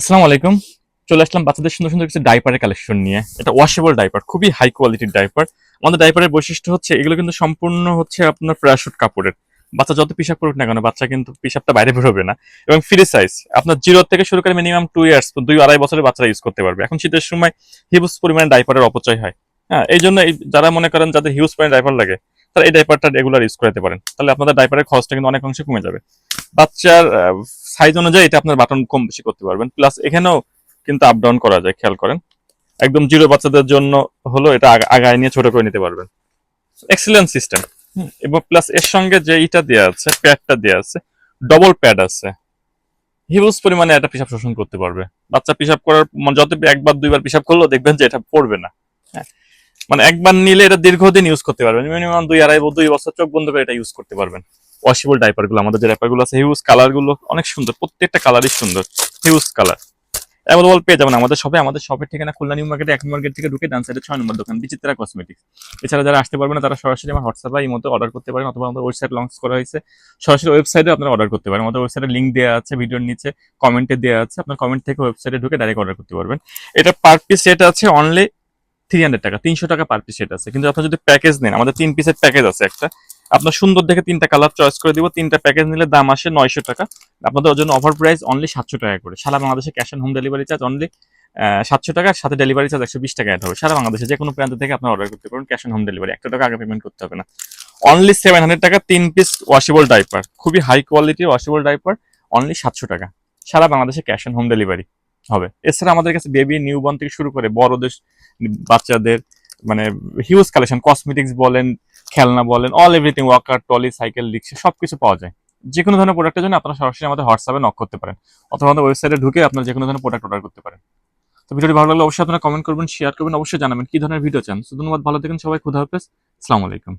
আসসালামু আলাইকুম। চলে আসলাম বাচ্চাদের সুন্দর সুন্দর কিছু ডাইপারের কালেকশন নিয়ে। এটা ওয়াশেবল ডাইপার খুবই হাই কোয়ালিটির ডাইপার আমাদের ডাইপারের বৈশিষ্ট্য হচ্ছে, এগুলো কিন্তু সম্পূর্ণ হচ্ছে আপনার প্যারাশুট কাপড়ের। বাচ্চা যত পিসাব করুক না কেন, বাচ্চা কিন্তু পিসাবটা বাইরে বেরোবে না। এবং ফ্রি সাইজ আপনার জিরো থেকে শুরু করে মিনিমাম টু ইয়ার্স দুই আড়াই বছরের বাচ্চারা ইউজ করতে পারবে। এখন শীতের সময় হিউজ পরিমাণে ডাইপারের অপচয় হয়। হ্যাঁ এই জন্য যারা মনে করেন যাদের হিউজ পরিমাণে ডাইপার লাগে, তারা এই ডাইপারটা রেগুলার ইউজ করতে পারেন। তাহলে আপনাদের ডাইপারের খরচটা কিন্তু অনেক অংশে কমে যাবে। বাচ্চার সাইজ অনুযায়ী এটা আপনার বাটন কম বেশি করতে পারবেন। প্লাস এখানেও কিন্তু আপ ডাউন করা যায় খেয়াল করেন। একদম জিরো বাচ্চাদের জন্য হলো এটা আগায় নিয়ে ছোট করে নিতে পারবেন। এক্সিলেন্ট সিস্টেম এবং প্লাস এর সঙ্গে যে ইটা দেওয়া আছে প্যাডটা দেওয়া আছে ডবল প্যাড আছে। হিউজ পরিমাণে এটা পিসাব শোষণ করতে পারবে। বাচ্চা পিসাব করার মানে যত একবার দুইবার পিসাব করলেও দেখবেন যে এটা পড়বে না। হ্যাঁ। মানে একবার নিলে এটা দীর্ঘদিন ইউজ করতে পারবেন। মিনিমাম দুই আড়াই দুই বছর চোখ বন্ধ করে এটা ইউজ করতে পারবেন। ওয়াশেবল ডাইপারগুলো, আমাদের যে ডাইপারগুলো আছে হিউজ কালারগুলো অনেক সুন্দর, প্রত্যেকটা কালারই সুন্দর হিউজ কালার অ্যাভেলেবল পেয়ে যাবেন আমাদের শপে আমাদের শপের ঠিকানা খুলনা নিউ মার্কেটে এক মার্কেট থেকে ঢুকে ডান সাইডে ছয় নম্বর দোকান, বিচিত্রা কসমেটিক্স এছাড়া যারা আসতে পারবেন তারা সরাসরি আমার হোয়াটসঅ্যাপ বা মতো অর্ডার করতে পারেন, অথবা আমাদের ওয়েবসাইট লঞ্চ করা হয়েছে, সরাসরি ওয়েবসাইটে আপনারা অর্ডার করতে পারেন। আমাদের ওয়েবসাইটে লিঙ্ক দেওয়া আছে ভিডিওর নিচে কমেন্টে দেওয়া আছে, আপনার কমেন্ট থেকে ওয়েবসাইটে ঢুকে ডাইরেক্ট অর্ডার করতে পারবেন। এটা পার পিস রেট আছে অনলি থ্রি হান্ড্রেড টাকা, তিনশো টাকা পার পিস রেট আছে। কিন্তু আপনি যদি প্যাকেজ নেন, আমাদের তিন পিসের প্যাকেজ আছে একটা আপনার সুন্দর দেখে তিনটা কালার চয়েস করে দিব। তিনটা প্যাকেজ নিলে দাম আসে নয়শো টাকা। আপনাদের জন্য অফার প্রাইস অনলি সাতশো টাকা করে। সারা বাংলাদেশে cash on home delivery charge only সাতশো টাকার সাথে ডেলিভারি চার্জ একশো বিশ টাকা হবে। সারা বাংলাদেশে যে কোনো প্রান্ত থেকে আপনার অর্ডার করতে পারেন ক্যাশ অন হোম ডেলিভারি একটা টাকা আগে পেমেন্ট করতে হবে না। অনলি সেভেন হান্ড্রেড টাকা, তিন পিস ওয়াশেবল ডাইপার খুবই হাই কোয়ালিটির ওয়াশেবল ডাইপার অনলি সাতশো টাকা। সারা বাংলাদেশে ক্যাশ অন হোম ডেলিভারি হবে। এছাড়া আমাদের কাছে বেবি নিউ নিউবর্ন থেকে শুরু করে বড়দের, বাচ্চাদের মানে হিউজ কালেকশন কসমেটিক্স বলেন, খেলনা বলেন all everything walker trolley cycle rickshaw সবকিছু পাওয়া যায়। যে কোনো ধরনের প্রোডাক্টের জন্য আপনারা সরাসরি আমাদের হোয়াটসঅ্যাপে নক করতে পারেন, অথবা আমাদের ওয়েবসাইটে ঢুকে আপনারা যে কোনো ধরনের প্রোডাক্ট অর্ডার করতে পারেন। তো ভিডিওটি ভালো লাগলে অবশ্যই আপনারা কমেন্ট করবেন শেয়ার করবেন, অবশ্যই জানাবেন কি ধরনের ভিডিও চান। ধন্যবাদ, ভালো থাকেন সবাই, খুদা হাফেজ, আসসালামু আলাইকুম।